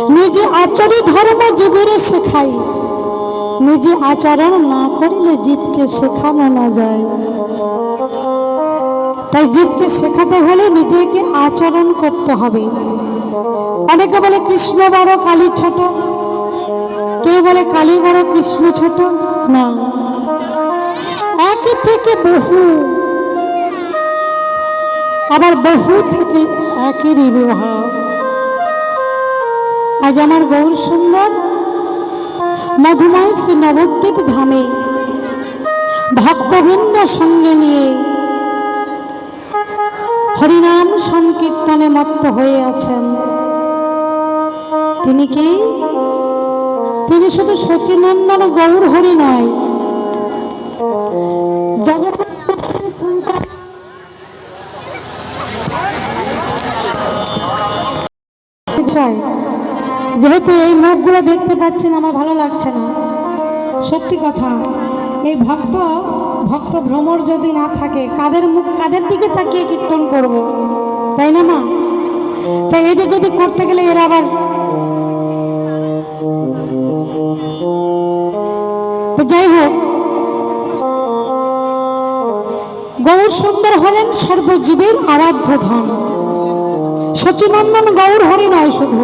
নিজে আচরি ধর্ম জীবের শেখাই। নিজে আচরণ না করলে জীবকে শেখানো না যায়। তাই জীবকে শেখাতে হলে নিজেকে আচরণ করতে হবে। অনেকে বলে, কৃষ্ণ বড়, কালী ছোট। কেউ বলে, কালী বড়, কৃষ্ণ ছোট? না। একই থেকে বহু। আবার বহু থেকে একই বিবাহ আজ আমার গৌর সুন্দর মধুময় শ্রী নবদ্বীপ ধামে ভক্তবৃন্দ সঙ্গে নিয়ে হরিনাম সংকীর্তনে মত্ত হয়ে আছেন। তিনি কি? তিনি শুধু সচিনন্দন গৌর হরি নয়। যেহেতু এই মুখগুলো দেখতে পাচ্ছেন, আমার ভালো লাগছে না। সত্যি কথা, এই ভক্ত ভক্ত ভ্রমর যদি না থাকে, কাদের মুখ, কাদের দিকে তাকিয়ে কীর্তন করব? তাই না, মা? তাই এদিক ওদিক করতে গেলে এরা আবার তো যাই হোক, গৌর সুন্দর হলেন সর্বজীবের আরাধ্য ধন সচিনন্দন গৌর হরি নয় শুধু।